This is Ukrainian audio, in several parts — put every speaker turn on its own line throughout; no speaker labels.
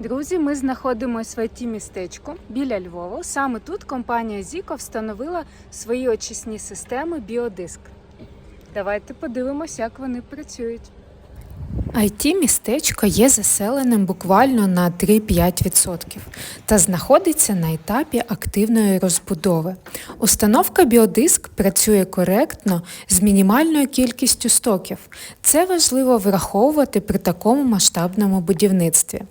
Друзі, ми знаходимося в it містечку біля Львова. Саме тут компанія Зіко встановила свої очисні системи Біодиск. Давайте подивимося, як вони працюють. It містечко є заселеним буквально на 3-5% та знаходиться на етапі активної розбудови. Установка біодиск працює коректно з мінімальною кількістю стоків. Це важливо враховувати при такому масштабному будівництві.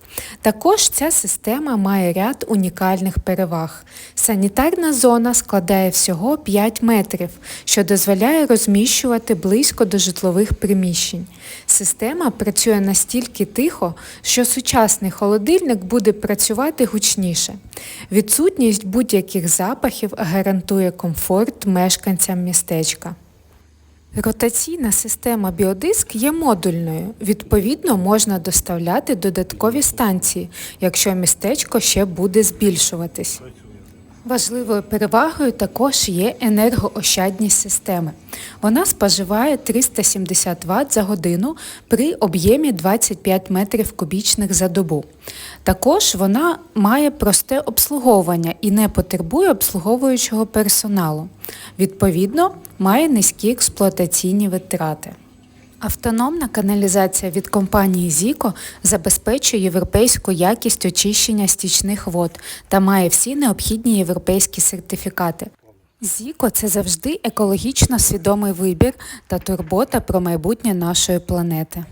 Також ця система має ряд унікальних переваг. Санітарна зона складає всього 5 метрів, що дозволяє розміщувати близько до житлових приміщень. Система працює настільки тихо, що сучасний холодильник буде працювати гучніше. Відсутність будь-яких запахів гарантує комфорт мешканцям містечка. Ротаційна система біодиск є модульною. Відповідно, можна доставляти додаткові станції, якщо містечко ще буде збільшуватись. Важливою перевагою також є енергоощадність системи. Вона споживає 370 Вт за годину при об'ємі 25 метрів кубічних за добу. Також вона має просте обслуговування і не потребує обслуговуючого персоналу. Відповідно, має низькі експлуатаційні витрати. Автономна каналізація від компанії Зіко забезпечує європейську якість очищення стічних вод та має всі необхідні європейські сертифікати. Зіко – це завжди екологічно свідомий вибір та турбота про майбутнє нашої планети.